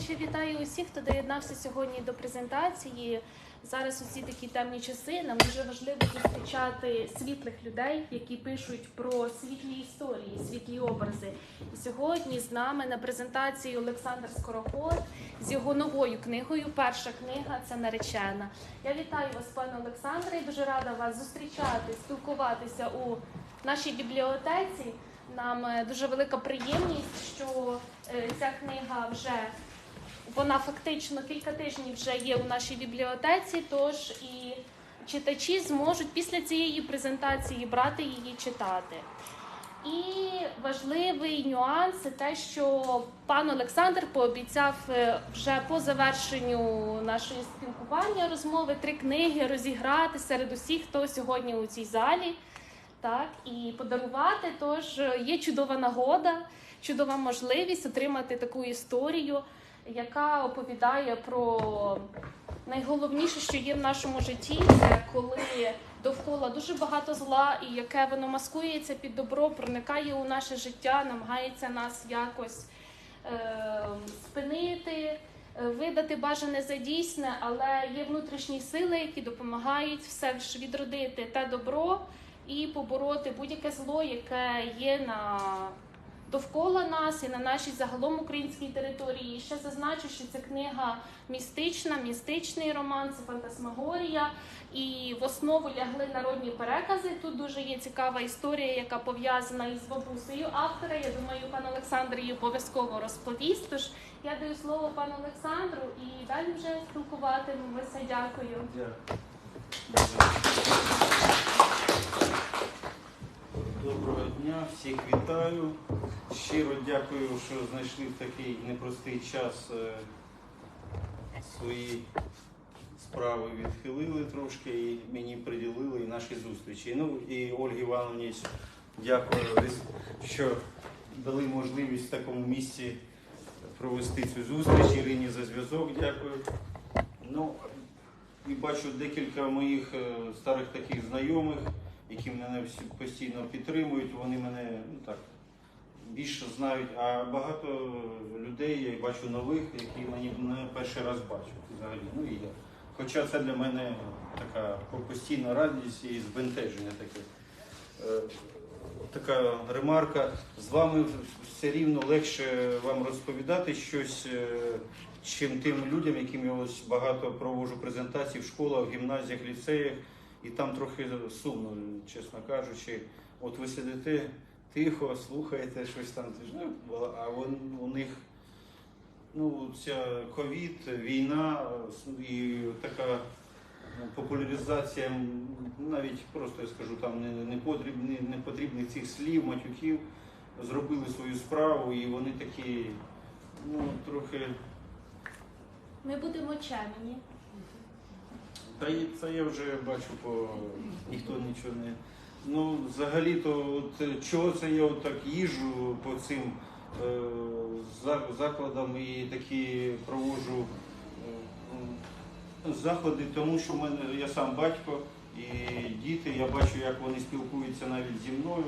ще вітаю усіх, хто доєднався сьогодні до презентації. Зараз у ці такі темні часи нам дуже важливо зустрічати світлих людей, які пишуть про світлі історії, світлі образи. І сьогодні з нами на презентації Олександр Скороход з його новою книгою. Перша книга це наречена. Я вітаю вас, пане Олександре, і дуже рада вас зустрічати, спілкуватися у нашій бібліотеці. Нам е, дуже велика приємність, що е, ця книга вже вона фактично кілька тижнів вже є у нашій бібліотеці. Тож і читачі зможуть після цієї презентації брати її читати. І важливий нюанс це те, що пан Олександр пообіцяв е, вже по завершенню нашої спілкування розмови три книги розіграти серед усіх, хто сьогодні у цій залі так і подарувати. Тож е, є чудова нагода, чудова можливість отримати таку історію, яка оповідає про найголовніше, що є в нашому житті, це коли довкола дуже багато зла, і яке воно маскується під добро, проникає у наше життя, намагається нас якось е, спинити. е, Видати бажане за дійсне, але є внутрішні сили, які допомагають все ж відродити те добро, і побороти будь-яке зло, яке є на довкола нас і на нашій загалом українській території. І ще зазначу, що ця книга містична, містичний роман, це фантасмагорія. І в основу лягли народні перекази. Тут дуже є цікава історія, яка пов'язана із бабусею автора. Я думаю, пан Олександр її обов'язково розповість. Тож я даю слово пану Олександру і далі вже спілкуватимемося. Дякую. Доброго дня, всіх вітаю. Щиро дякую, що знайшли в такий непростий час е, свої справи відхилили трошки і мені приділили і наші зустрічі. Ну і Ольгі Івановні дякую, що дали можливість в такому місці провести цю зустріч. Ірині за зв'язок дякую. Ну, і бачу декілька моїх е, старих таких знайомих, які мене постійно підтримують. Вони мене ну так більше знають, а багато людей я бачу нових, які мені не перший раз бачу взагалі. Ну і. Хоча це для мене така постійна радість і збентеження таке. Е, Така ремарка. З вами все рівно легше вам розповідати щось, е, чим тим людям, яким я ось багато проводжу презентацій в школах, гімназіях, ліцеях, і там трохи сумно, чесно кажучи. От ви сидите тихо, слухаєте щось там, ну, а вон, у них ну, ця ковід, війна і така ну, популяризація навіть просто я скажу там не, потрібні, не потрібних цих слів, матюків, зробили свою справу, і вони такі, ну, трохи. Ми будемо чемні. Та й це я вже бачу, по ніхто нічого не. Ну, взагалі-то, от е, чого це я от так їжджу по цим е, за- закладам і такі проводжу е, заходи, тому що в мене я сам батько і діти, я бачу, як вони спілкуються навіть зі мною.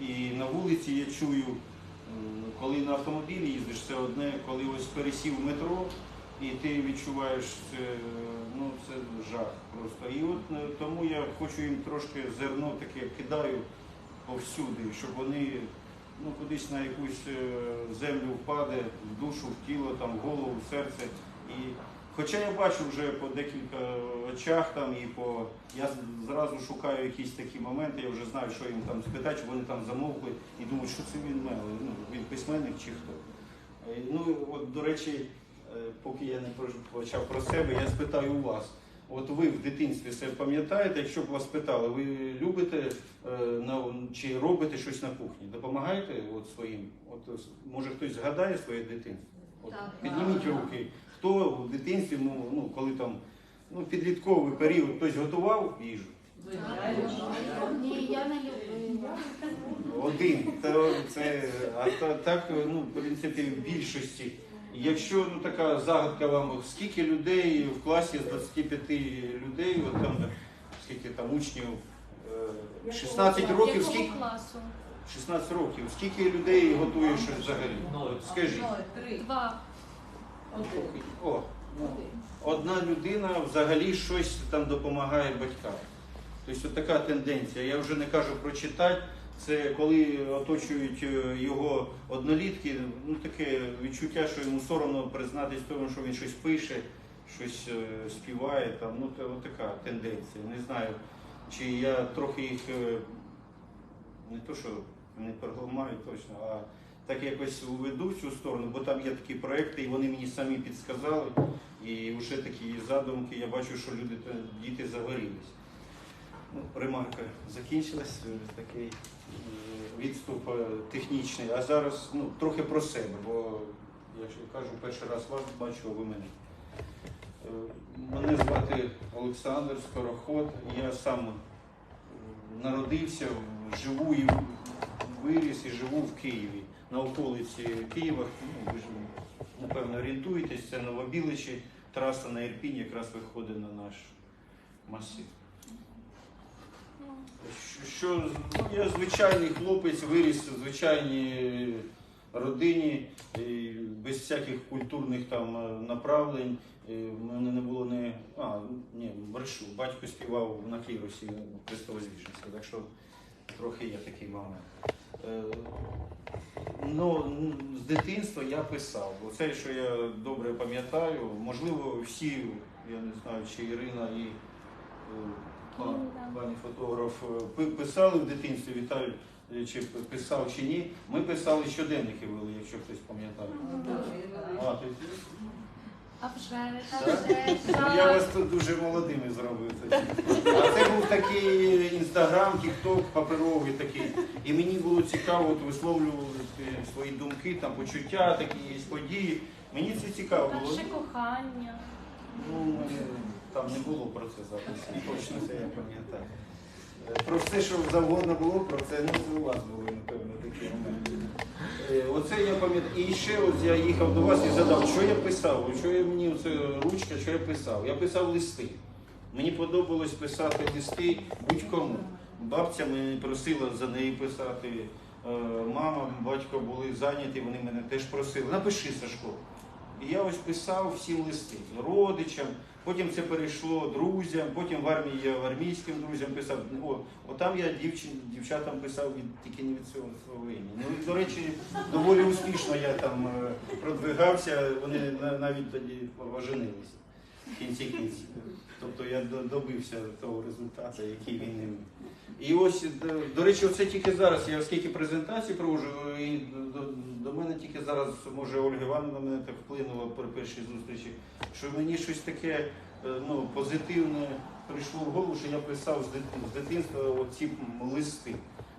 І на вулиці я чую, м, коли на автомобілі їздиш, це одне, коли ось пересів метро, і ти відчуваєш це, ну, це жах просто. І от е, тому я хочу їм трошки зерно таке кидаю повсюди, щоб вони ну, кудись на якусь е, землю впаде, в душу, в тіло, там, в голову, в серце. І Хоча я бачу вже по декілька очах там і по. Я зразу шукаю якісь такі моменти, я вже знаю, що їм там спитати, вони там замовкли і думають, що це він меле, ну, він письменник чи хто. Е, Ну, от, до речі, поки я не почав про себе, я спитаю у вас. От ви в дитинстві це пам'ятаєте, якщо б вас питали, ви любите е, на, чи робите щось на кухні? Допомагаєте от своїм? От, е, може хтось згадає своє дитинство? От, Так. підніміть руки. Хто в дитинстві, ну, ну коли там ну, підлітковий період, хтось готував їжу? Ні, я не люблю. Один. Це, а так, ну, в принципі, в більшості. Якщо ну, така загадка вам, скільки людей в класі з 25 людей, от там, скільки там учнів, е, 16 років, скільки? класу? 16 років. Скільки людей готує щось взагалі? Скажіть. Три. Два. О, ну, одна людина взагалі щось там допомагає батькам. Тобто така тенденція. Я вже не кажу про читати. Це коли оточують е, його однолітки, ну таке відчуття, що йому соромно признатись в тому, що він щось пише, щось е, співає. Там, ну, це така тенденція. Не знаю, чи я трохи їх е, не то, що не переламаю точно, а так якось уведу в цю сторону, бо там є такі проекти, і вони мені самі підсказали. І вже такі задумки, я бачу, що люди, діти загорілись. Ремарка закінчилась, такий е, відступ е, технічний. А зараз ну, трохи про себе, бо я ж кажу, перший раз вас бачу, ви мене. Е, Мене звати Олександр Скороход. Я сам народився, живу і виріс і живу в Києві, на околиці Києва. Ну, ви ж напевно орієнтуєтесь, це Новобіличі, траса на Ірпінь якраз виходить на наш масив. Що- ну, я звичайний хлопець, виріс в звичайній родині, без всяких культурних там е, направлень. В мене не було не. А, ні, брешу. Батько співав на клірусі Христовозвішенська, так що трохи є такий момент. Ну, з дитинства я писав, бо це, що я добре пам'ятаю, можливо, всі, я не знаю, чи Ірина і е. Пані фотограф е, писали в дитинстві, вітаю, е, чи писав чи ні. Ми писали щоденники вели, якщо хтось пам'ятає. А, ти- А вже а Так? вже ж, Я вас тут дуже молодими зробив. А це був такий інстаграм, тікток паперовий такий. І мені було цікаво от висловлювати свої думки, там почуття, такі є події. Мені це цікаво було. Перше кохання. Ну, мене там не було про це записано, точно це я пам'ятаю. Е, Про все, що завгодно було, про це ну, у вас були, напевно, такі моменти. Оце я пам'ятаю. І ще от я їхав до вас і задав, що я писав, що я мені оце ручка, що я писав. Я писав листи. Мені подобалось писати листи будь-кому. Бабця мене просила за неї писати. Е, Мама, батько були зайняті, вони мене теж просили. Напиши, Сашко. І я ось писав всім листи родичам, потім це перейшло друзям, потім в армії я армійським друзям писав. О, отам я дівчин, дівчатам писав від, тільки не від цього свого імені. Ну і, до речі, доволі успішно я там е, продвигався, вони на- навіть тоді оженилися в кінці кінців. Тобто я добився того результату, який він не міг. І ось, до, до речі, оце тільки зараз. Я скільки презентацій проводжу, і до, мене тільки зараз, може, Ольга Івановна мене так вплинула при першій зустрічі, що мені щось таке е, ну, позитивне прийшло в голову, що я писав з дитинства оці листи.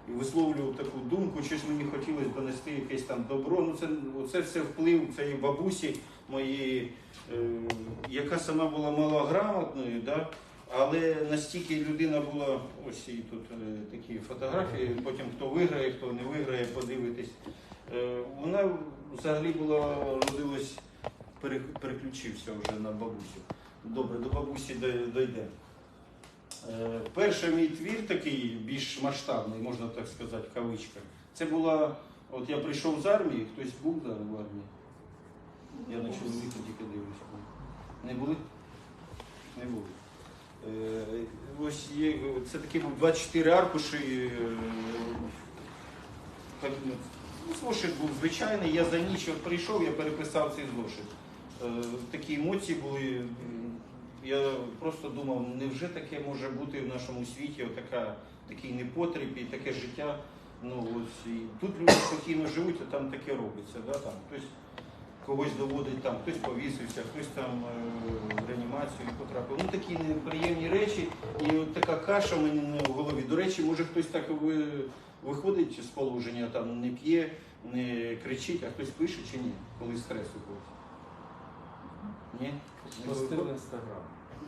І висловлював таку думку, щось мені хотілося донести якесь там добро. Ну це оце все вплив цієї бабусі моєї, е, яка сама була малограмотною, да? але настільки людина була, ось і тут е, такі фотографії, потім хто виграє, хто не виграє, подивитись. Е, вона взагалі була родилась, переключився вже на бабусю. Добре, до бабусі дой- дойдемо. Е, Перший мій твір такий більш масштабний, можна так сказати, в кавичках. Це була, от я прийшов з армії, хтось був в армії. Я на чоловіка тільки дивлюся. Не були? Не були. Е, Ось є, це такі 24 аркуші. е, як, ну, Зошит був звичайний, я за ніч прийшов, я переписав цей зошит. Е, Такі емоції були. Я просто думав, невже таке може бути в нашому світі, отака, такий непотріб і таке життя. Ну, ось, і тут люди спокійно живуть, а там таке робиться. Да? Там, хтось когось доводить, там, хтось повісився, хтось там е, в реанімацію потрапив. Ну такі неприємні речі. І от така каша в мене в голові. До речі, може хтось так ви, виходить з положення, там не п'є, не кричить, а хтось пише чи ні, коли стрес уходить. Ні? Постив виходить? інстаграм.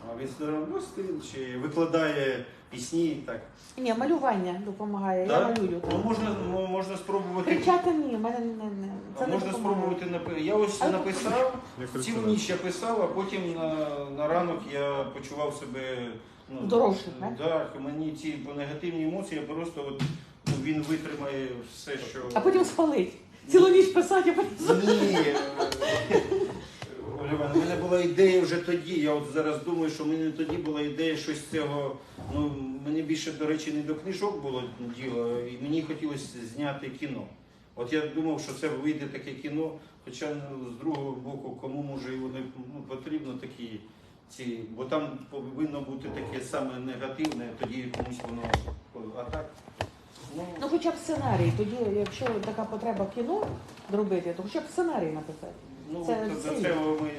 А в інстаграм постив чи викладає пісні так. Ні, малювання допомагає. Я Так? малюю. Ну, можна, м- можна спробувати. Кричати ні, в мене не, не А це не можна допомагає. спробувати напи- Я ось А написав, цілу ніч я писав, а потім на, на ранок я почував себе ну, Здоровшим, так? Так, мені ці негативні емоції, я просто от, ну, він витримає все, що. А потім спалить. Цілу ніч писати, а потім Ні, е, Ольга у мене була ідея вже тоді. Я от зараз думаю, що в мене тоді була ідея щось цього. Ну, мені більше, до речі, не до книжок було діло, і мені хотілося зняти кіно. От я думав, що це вийде таке кіно, хоча ну, з другого боку, кому може вони ну, потрібно такі ці, бо там повинно бути таке саме негативне, тоді комусь воно а так. Ну, Ну хоча б сценарій. Тоді, якщо така потреба кіно зробити, то хоча б сценарій написати. Ну, Це то, до цього ми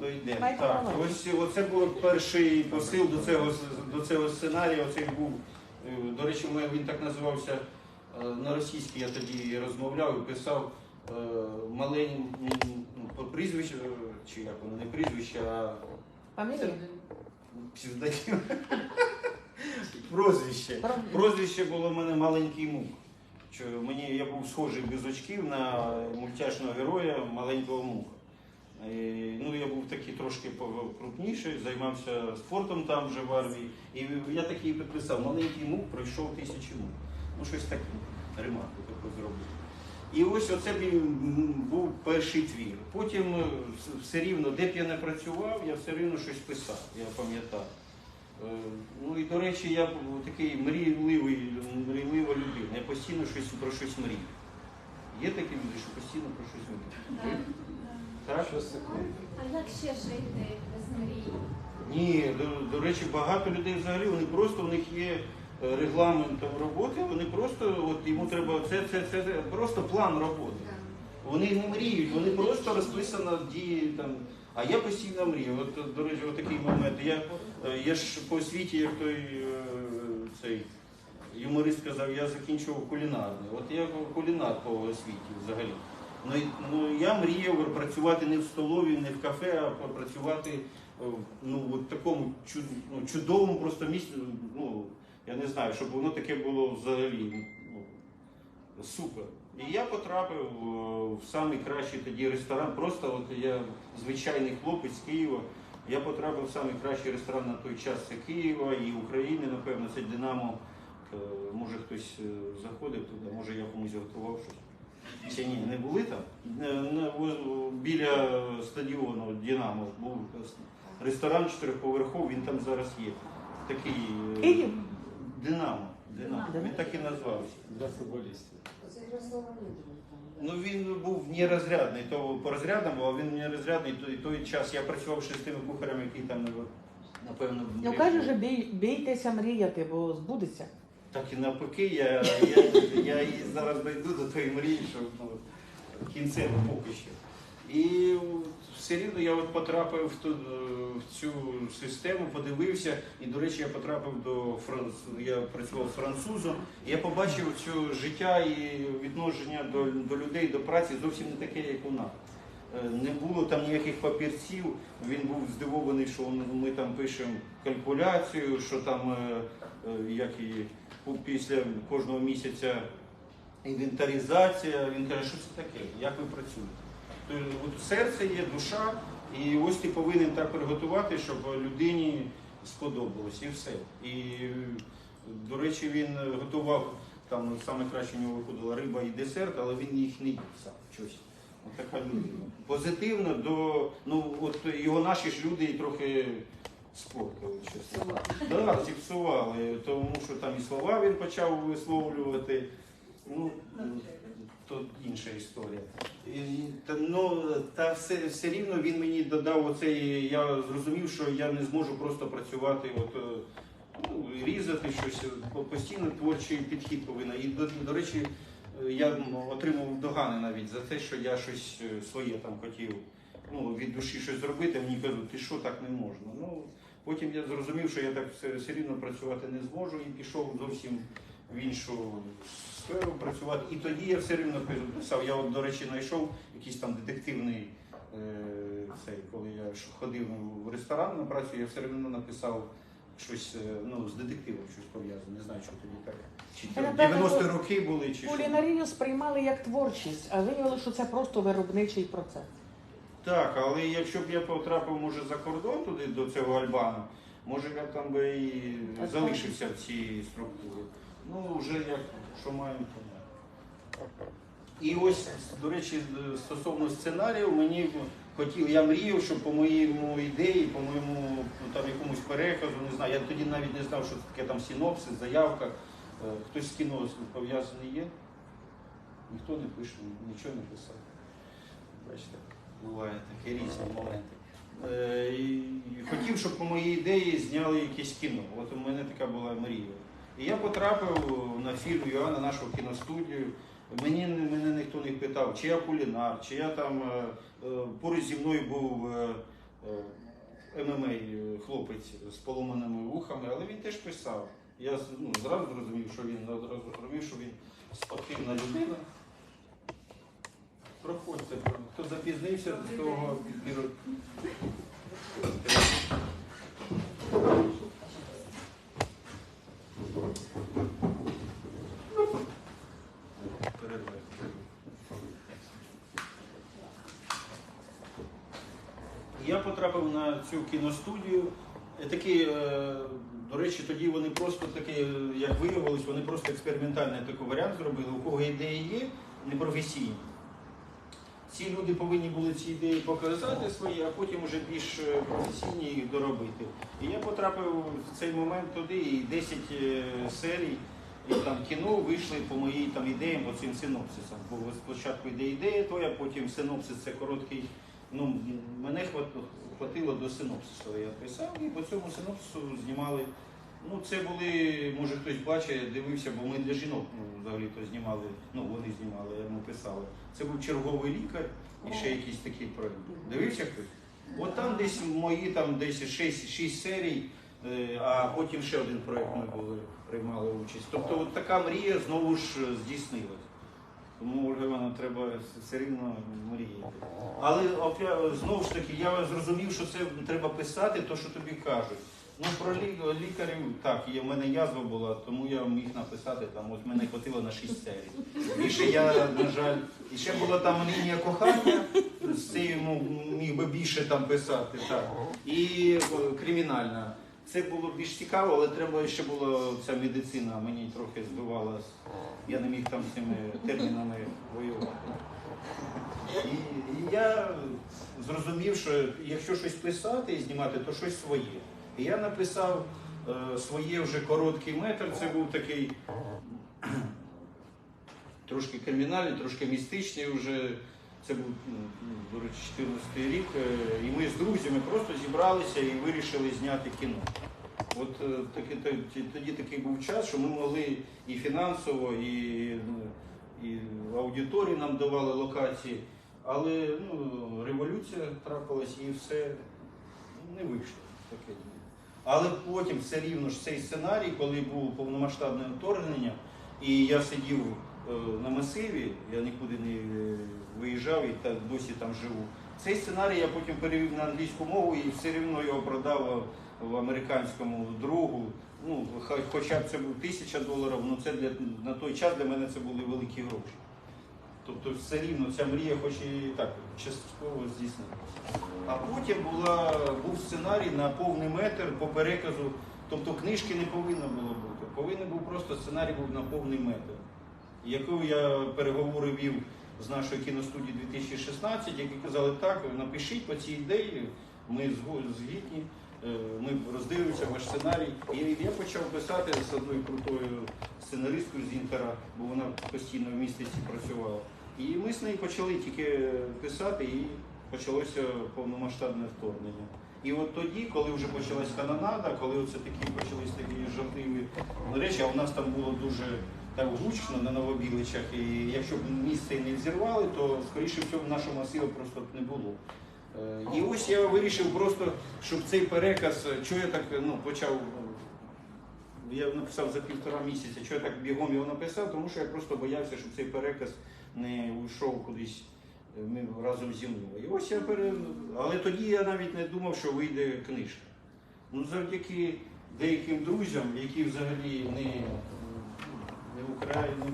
до- дійдемо. Так, ось оце був перший посил до цього, до цього сценарію. Оцей був, е, до речі, він так називався е, на російській, я тоді розмовляв і писав е, маленький ну, прізвище, е, чи як воно, не прізвище, а Фамілія? псевдонім. Прозвище. Про- Прозвище було в мене маленький мук. Що мені я був схожий без очків на мультяшного героя маленького мука. І, ну, я був такий трошки крупніший, займався спортом там вже в армії. І я такий підписав, маленький мук пройшов тисячі мук. Ну, щось таке, ремарку таку зробив. І ось оце був перший твір. Потім е, все рівно, де б я не працював, я все рівно щось писав, я пам'ятаю. Е, Ну і до речі, я такий мрійливий, мрійлива людина. Я постійно щось про щось мрію. Є такі люди, що постійно про щось мріють? Так? А як ще жити без мрії? Ні, до, до речі, багато людей взагалі вони просто у них є е, регламент роботи, вони просто от йому треба це, це, це, це просто план роботи. Вони не мріють, вони просто розписано дії там. А я постійно мрію. От, до речі, такий момент. Я, е, я ж по освіті, як той е, цей юморист сказав, я закінчував кулінарний. От я кулінар по освіті взагалі. Ну, ну я мріяв працювати не в столові, не в кафе, а працювати е, ну, от такому чуд, ну, чудовому просто місці. Ну, я не знаю, щоб воно таке було взагалі. Ну, Супер. І я потрапив е, в самий кращий тоді ресторан. Просто от я звичайний хлопець з Києва. Я потрапив в самий кращий ресторан на той час це Києва і України, напевно, це Динамо. Е, Може хтось е, заходив туди, може я комусь готував щось. Чи ні, не були там? Біля стадіону Динамо був ресторан чотирьохповерховий, він там зараз є. Такий Київ? Динамо. Динамо. Він так і назвався. Для футболістів. Ну він був нерозрядний, то по розрядам, а він нерозрядний. і той час я працював ще з тими кухарями, які там напевно. Ну кажуть, же бій, бійтеся мріяти, бо збудеться. Так і навпаки, я, я, я і зараз дойду до тої мрії, що ну, кінцево поки що. І все рівно я от потрапив в, ту, в цю систему, подивився, і, до речі, я потрапив до франц... я працював французом, і я побачив цю життя і відношення до, до людей, до праці зовсім не таке, як у нас. Е, Не було там ніяких папірців. Він був здивований, що ми там пишемо калькуляцію, що там е, е, як і після кожного місяця інвентаризація. Він каже, що це таке, як ви працюєте. Серце є, душа, і ось ти повинен так приготувати, щоб людині сподобалось і все. І, до речі, він готував там саме краще у нього виходила риба і десерт, але він їх не їв сам щось. От така людина. Позитивно до ну от його наші ж люди і трохи спортили щось. Да, зіпсували, тому що там і слова він почав висловлювати. Ну, то інша історія. І, та, ну, та все, все рівно він мені додав оцей, я зрозумів, що я не зможу просто працювати, от, е, ну, різати щось, по- постійно творчий підхід повинен. І, до, до речі, е, я отримав догани навіть за те, що я щось е, своє там хотів ну, від душі щось зробити, мені кажуть, ти що так не можна. Ну, потім я зрозумів, що я так все, все рівно працювати не зможу і пішов зовсім в іншу сферу працювати. І тоді я все рівно писав. Я, от, до речі, знайшов якийсь там детективний е, цей, коли я ходив в ресторан на працю, я все рівно написав щось е, ну, з детективом, щось пов'язане. Не знаю, що тоді так. Чи Та, 90-ті роки були, чи що. Кулінарію сприймали як творчість, а виявилося, що це просто виробничий процес. Так, але якщо б я потрапив, може, за кордон туди до цього Альбану, може я там би і залишився в цій структурі. Ну, вже як що маємо, то маємо. І ось, до речі, стосовно сценарію, мені хотів, я мріяв, щоб по моєму ідеї, по моєму ну, там якомусь переказу, не знаю, я тоді навіть не знав, що це таке там синопсис, заявка. Е, Хтось з кіно пов'язаний є? Ніхто не пише, нічого не писав. Бачите, буває такі різні моменти. Е, і хотів, щоб по моїй ідеї зняли якесь кіно. От у мене така була мрія. І я потрапив на фільм Йоанна, нашу кіностудію. Мені мене ніхто не питав, чи я кулінар, чи я там е, е, поруч зі мною був е, ММА хлопець з поломаними вухами, але він теж писав. Я ну, зразу зрозумів, що він зрозумів, що він спортивна людина. Проходьте, хто запізнився, з того. Перерве. Я на цю кіностудію. Е, Такі, е, до речі, тоді вони просто такі, е, як виявилось, вони просто експериментальний такий варіант зробили. У кого ідеї є, непрофесійні. Ці люди повинні були ці ідеї показати свої, а потім вже більш професійні їх доробити. І я потрапив в цей момент туди, і 10 е, серій і там кіно вийшли по моїй там ідеям, по цим синопсисам. Бо спочатку йде ідея твоя, потім синопсис це короткий. Ну, мене хват- хватило до синопсису. Я писав, і по цьому синопсису знімали. Ну, це були, може хтось бачить, дивився, бо ми для жінок ну, взагалі то знімали, ну вони знімали, я писали. Це був черговий лікар і ще якийсь такий проект. Дивився хтось? От там десь мої там десь 6, 6 серій, е, а потім ще один проект ми були, приймали участь. Тобто от така мрія знову ж е, здійснилась. Тому Ольга Івановна, треба все рівно мріяти. Але опя- знову ж таки, я зрозумів, що це треба писати, то, що тобі кажуть. Ну, про лі- лікарів, так, є, в мене язва була, тому я міг написати, там, ось мене хватило на 6 серій. Більше я, на жаль, і ще була там лінія кохання, з цією ну, міг би більше там писати, так. І е, кримінальна. Це було більш цікаво, але треба ще була ця медицина, мені трохи збивала. Я не міг там з цими термінами воювати. І, і я зрозумів, що якщо щось писати і знімати, то щось своє. І я написав е, своє вже короткий метр. Це був такий трошки кримінальний, трошки містичний. Вже це був ну, до речі, 14 рік. е, І ми з друзями просто зібралися і вирішили зняти кіно. От е, таки, тоді, такий був час, що ми могли і фінансово, і, ну, і аудиторії нам давали локації, але ну, революція трапилась і все ну, не вийшло. Таке. Але потім все рівно ж цей сценарій, коли було повномасштабне вторгнення, і я сидів е, на масиві, я нікуди не виїжджав і та, досі там живу. Цей сценарій я потім перевів на англійську мову і все рівно його продав в американському другу. Ну, хоча б це був тисяча доларів, ну це для на той час для мене це були великі гроші. Тобто все рівно ця мрія, хоч і так, частково здійснилася. А потім була, був сценарій на повний метр по переказу. Тобто книжки не повинно було бути. Повинен був просто сценарій був на повний метр. Яку я переговори вів з нашої кіностудії 2016, які казали, так, напишіть по цій ідеї, ми згідні, е, ми роздивимося ваш сценарій. І я почав писати з одною крутою сценаристкою з Інтера, бо вона постійно в містиці працювала. І ми з нею почали тільки писати, і почалося повномасштабне вторгнення. І от тоді, коли вже почалась канонада, коли оце такі почались такі жартливі речі, а у нас там було дуже так гучно на Новобіличах, і якщо б місце не взірвали, то скоріше всього нашого масиву просто б не було. Е, І ось я вирішив просто, щоб цей переказ, чого я так ну, почав. Я написав за півтора місяця, чого я так бігом його написав, тому що я просто боявся, щоб цей переказ не уйшов кудись е, разом зі мною. І ось я пере... Але тоді я навіть не думав, що вийде книжка. Ну, завдяки деяким друзям, які взагалі не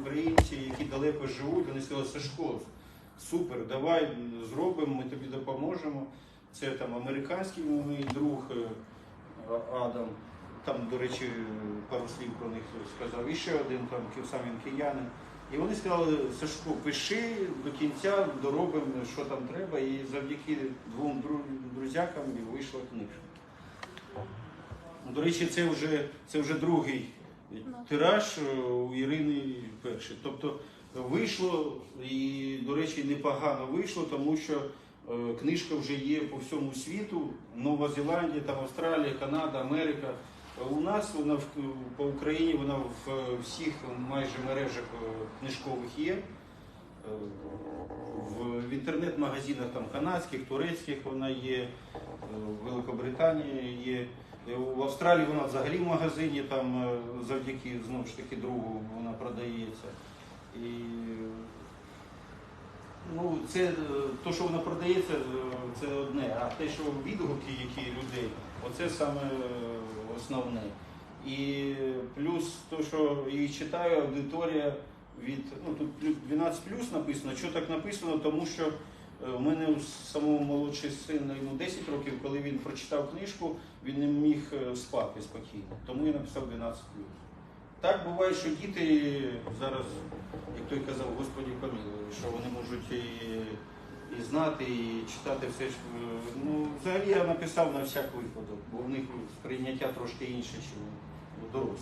українці, які далеко живуть, вони сказали, Сашко, супер, давай зробимо, ми тобі допоможемо. Це там американський мій друг е, Адам. Там, до речі, пару слів про них сказав. І ще один там сам він киянин. І вони сказали, Сашко, пиши до кінця, доробимо, що там треба. І завдяки двом друзякам вийшла книжка. До речі, це вже, це вже другий тираж е, у Ірини перший. Тобто вийшло, і, до речі, непогано вийшло, тому що е, книжка вже є по всьому світу. Нова Зеландія, там Австралія, Канада, Америка. У нас вона по Україні вона в е, всіх майже мережах книжкових є. В, інтернет-магазинах там канадських, турецьких вона є, в Великобританії є. Е, В Австралії вона взагалі в магазині, там е, завдяки знову ж таки другу вона продається. І ну, це е, то, що вона продається, це одне, а те, що відгуки, які людей, оце саме основне. І плюс то, що її читає аудиторія від ну тут 12 плюс написано. Що так написано? Тому що у мене у самого молодший син йому 10 років, коли він прочитав книжку, він не міг е, спати спокійно. Тому я написав 12 плюс. Так буває, що діти зараз, як той казав, Господі помилуй, що вони можуть і, і знати, і читати все ж. е, Ну, взагалі я написав на всяк випадок, бо в них сприйняття трошки інше, ніж у дорослих.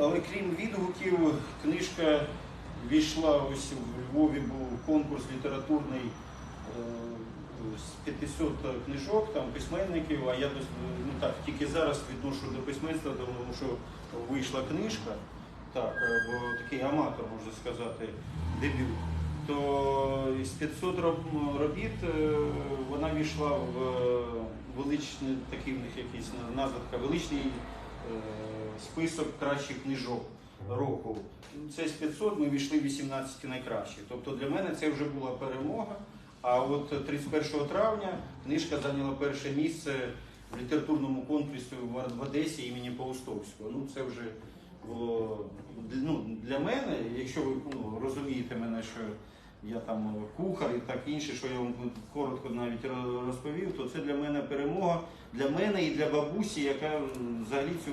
Але крім відгуків, книжка війшла ось в Львові був конкурс літературний е, з 500 книжок, там письменників, а я ну, так, тільки зараз відношу до письменства, тому що вийшла книжка, так, е, бо такий аматор, можна сказати, дебют. То із 500 роб- робіт е, вона війшла в величний, такий в них якийсь назва величний список кращих книжок року. Це з 500 ми війшли 18 найкращих. Тобто для мене це вже була перемога. А от 31 травня книжка зайняла перше місце в літературному конкурсі в в Одесі імені Паустовського. Ну це вже було ну, для мене, якщо ви ну, розумієте мене, що я там кухар і так інше, що я вам коротко навіть розповів, то це для мене перемога для мене і для бабусі, яка взагалі цю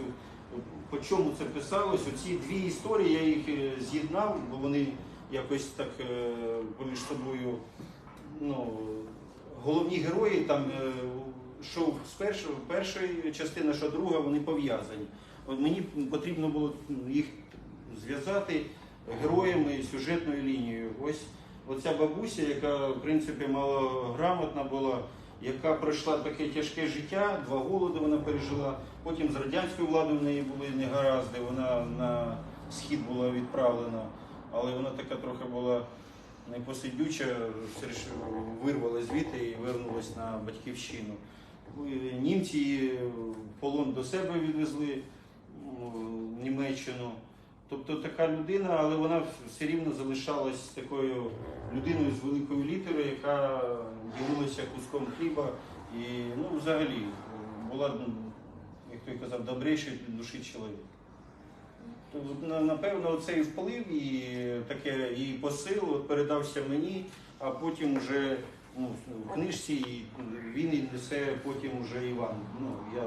по чому це писалось. Оці дві історії я їх е, з'єднав, бо вони якось так е, поміж собою. Ну, головні герої там, е, що з першої, першої частини, що друга, вони пов'язані. Мені потрібно було їх зв'язати героями сюжетною лінією. Ось оця бабуся, яка в принципі малограмотна була, яка пройшла таке тяжке життя, два голоди вона пережила. Потім з радянською владою в неї були негаразди, вона на схід була відправлена, але вона така трохи була непосидюча, вирвала звідти і вернулась на батьківщину. Е, Німці її полон до себе відвезли в Німеччину. Тобто така людина, але вона все рівно залишалась такою людиною з великої літери, яка ділилася куском хліба і ну, взагалі була, ну, як той казав, добріший від душі чоловік. Тобто, на- напевно, цей вплив і таке і посил от передався мені, а потім вже ну, в книжці і він і несе потім уже Іван. Ну, я,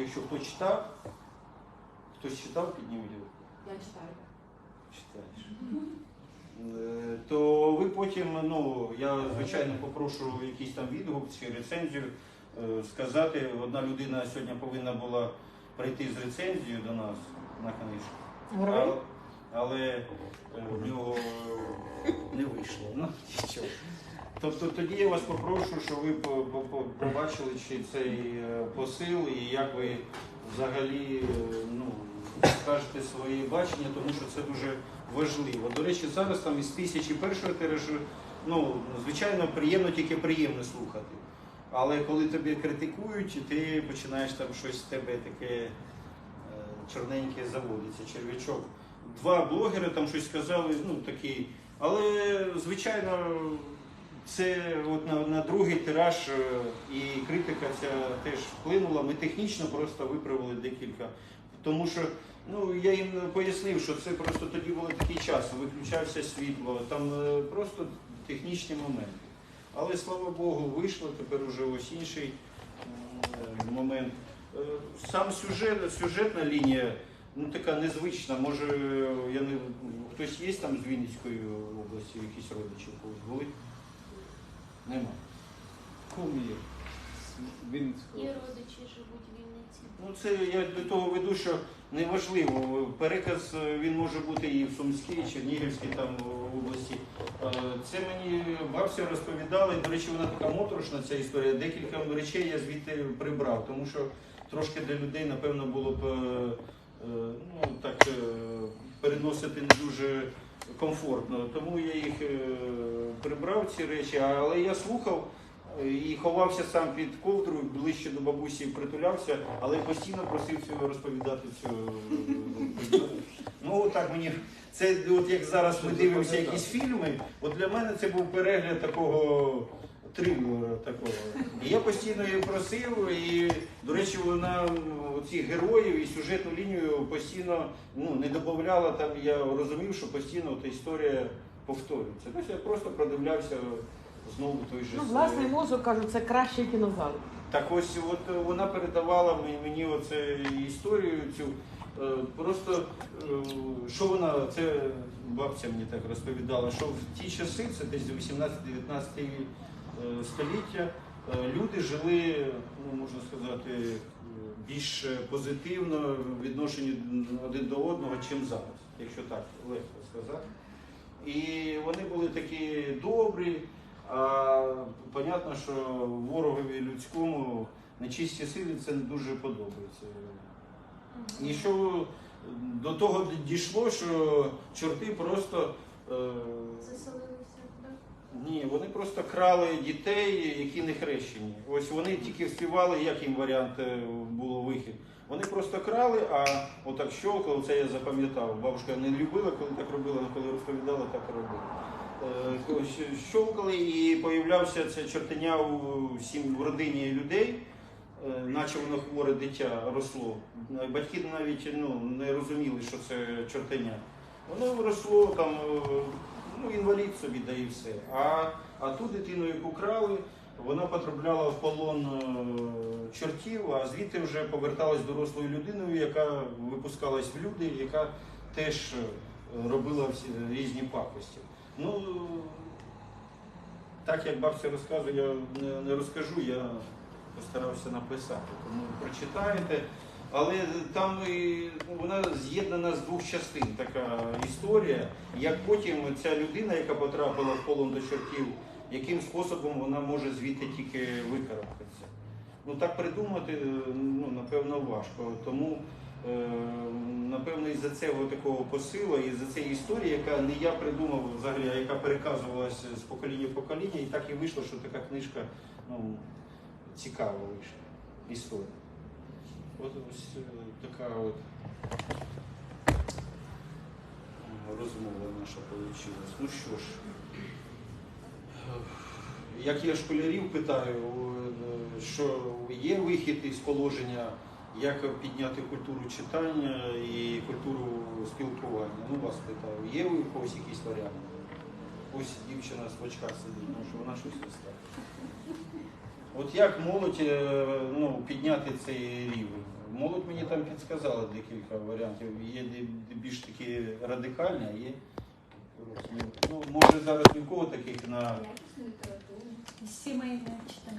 якщо- хто читав, хтось читав, підніміть. Я читаю. читаєш. Е, То ви потім, ну я звичайно попрошу якийсь там відгук чи рецензію е, сказати. Одна людина сьогодні повинна була прийти з рецензією до нас на книжку. А- Але е, в нього не вийшло. Ну, нічого. Тобто тоді я вас попрошу, що ви по- по- по- побачили чи цей посил і як ви взагалі ну, скажете своє бачення, тому що це дуже важливо. До речі, зараз там із тисячі першого тиражу, ну, звичайно, приємно, тільки приємно слухати. Але коли тебе критикують, ти починаєш там щось з тебе таке е, чорненьке заводиться, черв'ячок. Два блогери там щось сказали, ну такі. Але, звичайно, це от на, на другий тираж е, і критика ця теж вплинула. Ми технічно просто виправили декілька. Тому що ну, я їм пояснив, що це просто тоді був такий час, виключався світло, там е, просто технічні моменти. Але слава Богу, вийшло, тепер уже ось інший е, момент. Е, Сам сюжет, сюжетна лінія ну, така незвична. Може, я не, хтось є там з Вінницької області, якісь родичі у когось були? Нема. Кум є. з Вінницького. І родичі. Ну, це я до того веду, що неважливо. Переказ е, він може бути і в Сумській, Чернігівській там області. Е, Це мені бабця розповідала, і, до речі, вона така моторошна ця історія. Декілька речей я звідти прибрав, тому що трошки для людей, напевно, було б е, е, ну, так е, переносити не дуже комфортно. Тому я їх е, прибрав ці речі, але я слухав. І ховався сам під ковдру, ближче до бабусі притулявся, але постійно просив цього розповідати цю. Ну так мені це от як зараз ми дивимося якісь фільми. От для мене це був перегляд такого трилера такого. І я постійно її просив, і, до речі, вона цих героїв і сюжетну лінію постійно ну, не додавала там. Я розумів, що постійно та історія повторюється. Тобто я просто продивлявся знову той же Ну, власний мозок кажуть, це кращий кінозал. так ось от е, вона передавала мені, оце історію цю. Е, Просто е, що вона, це бабця мені так розповідала, що в ті часи, це десь 18-19 е, століття, е, люди жили, ну можна сказати, е, більш позитивно в відношенні один до одного, чим зараз, якщо так легко сказати. І вони були такі добрі, а понятно, що ворогові людському нечисті сили це не дуже подобається. І що до того дійшло, що чорти просто е, Заселилися, ні, вони просто крали дітей, які не хрещені. Ось вони тільки співали, як їм варіант е, було вихід. Вони просто крали, а отак щолкали, це я запам'ятав. Бабушка не любила, коли так робила, але коли розповідала, так і робила. Щ- Щолкали і появлявся це чортеня у сім в родині людей, е, наче воно хворе дитя росло. Батьки навіть ну, не розуміли, що це чортеня. Воно росло там, е, ну, інвалід собі, да і все. А, а ту дитину, яку крали, вона потрапляла в полон е, чортів, а звідти вже поверталась дорослою людиною, яка випускалась в люди, яка теж робила різні пакості. Ну, так як бабця розказує, я не, розкажу, я постарався написати. Тому прочитаєте. Але там і, ну, вона з'єднана з двох частин така історія. Як потім ця людина, яка потрапила в полон до чортів, яким способом вона може звідти тільки викарабкатися. Ну так придумати, ну, напевно, важко. Тому, е, напевно, із-за цього такого посилу, і за цієї історії, яка не я придумав взагалі, а яка переказувалася з покоління в покоління, і так і вийшло, що така книжка ну, цікава вийшла. Історія. От ось е, така от розмова наша вийшла. Ну що ж, як я школярів питаю, е, що є вихід із положення, як підняти культуру читання і культуру спілкування. Ну вас питаю, є у когось якісь варіанти? Ось дівчина з очках сидить, може вона щось розкаже. От як молодь е, ну, підняти цей рівень? Молодь мені там підсказала декілька варіантів. Є більш такі радикальні, а є. Ну, може зараз ні в кого таких на літературу. Сімейне читання.